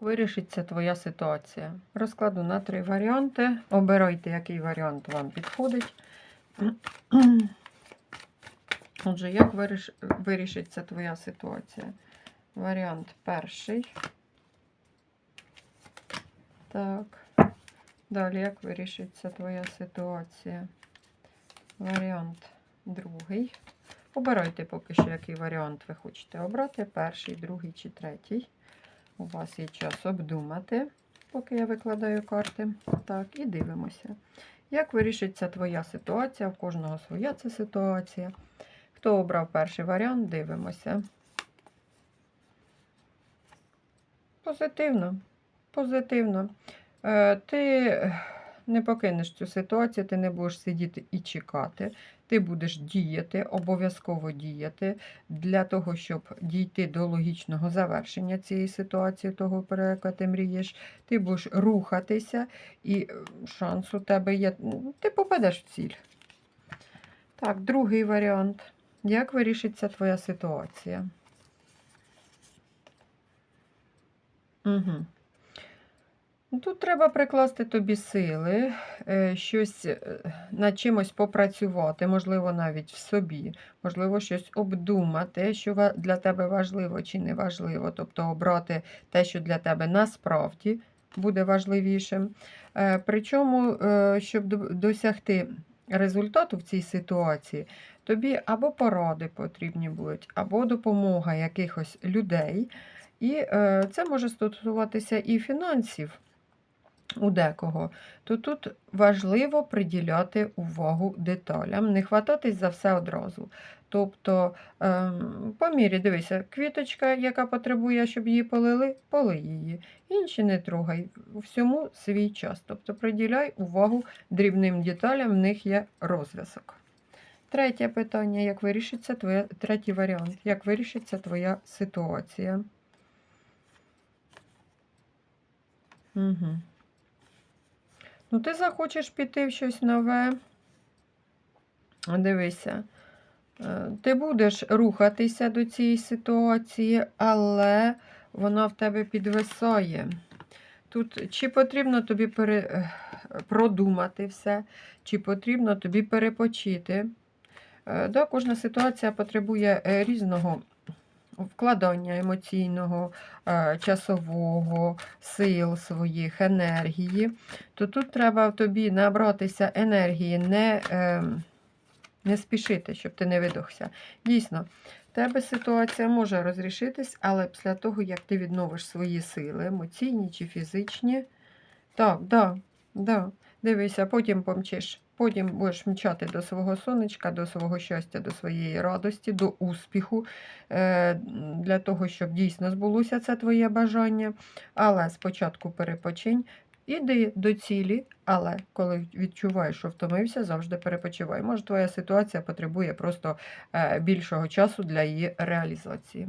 Вирішиться твоя ситуація. Розкладу на три варіанти. Обирайте, який варіант вам підходить. Отже, як виріш... вирішиться твоя ситуація? Варіант перший. Так. Далі, як вирішиться твоя ситуація? Варіант другий. Обирайте поки що, який варіант ви хочете обрати. Перший, другий чи третій. У вас є час обдумати, поки я викладаю карти. Так, і дивимося. Як вирішиться твоя ситуація? В кожного своя ця ситуація. Хто обрав перший варіант, дивимося. Позитивно. Позитивно. Е, Ти не покинеш цю ситуацію, ти не будеш сидіти і чекати. Ти будеш діяти, обов'язково діяти для того, щоб дійти до логічного завершення цієї ситуації, того, про яке ти мрієш. Ти будеш рухатися, і е, шанс у тебе є. ну, Ти попадеш в ціль. Так, другий варіант. Як вирішиться твоя ситуація? Угу. Тут треба прикласти тобі сили, е, щось е, над чимось попрацювати, можливо, навіть в собі, можливо, щось обдумати, що для тебе важливо чи не важливо, тобто обрати те, що для тебе насправді буде важливішим. Е, Причому, щоб досягти результату в цій ситуації, тобі або поради потрібні будуть, або допомога якихось людей. І це може стосуватися і фінансів у декого, то тут важливо приділяти увагу деталям, не хвататись за все одразу. Тобто, ем, по мірі, дивися, квіточка, яка потребує, щоб її полили, поли її. Інші не трогай. Всьому свій час. Тобто приділяй увагу дрібним деталям, в них є розв'язок. Третє питання: як вирішиться твоя, третій варіант, як вирішиться твоя ситуація? Угу. Ну, ти захочеш піти в щось нове. Дивися, е, ти будеш рухатися до цієї ситуації, але вона в тебе підвисає. Тут чи потрібно тобі пере... е, продумати все, чи потрібно тобі перепочити. Е, Да, кожна ситуація потребує різного вкладання емоційного, е, часового, сил своїх, енергії, то тут треба тобі набратися енергії, не, е, не спішити, щоб ти не видохся. Дійсно, в тебе ситуація може розрішитись, але після того, як ти відновиш свої сили, емоційні чи фізичні, так, да, да, дивися, потім помчиш. Потім будеш мчати до свого сонечка, до свого щастя, до своєї радості, до успіху, е, для того, щоб дійсно збулося це твоє бажання. Але спочатку перепочинь, іди до цілі, але коли відчуваєш, що втомився, завжди перепочивай. Може, твоя ситуація потребує просто е, більшого часу для її реалізації.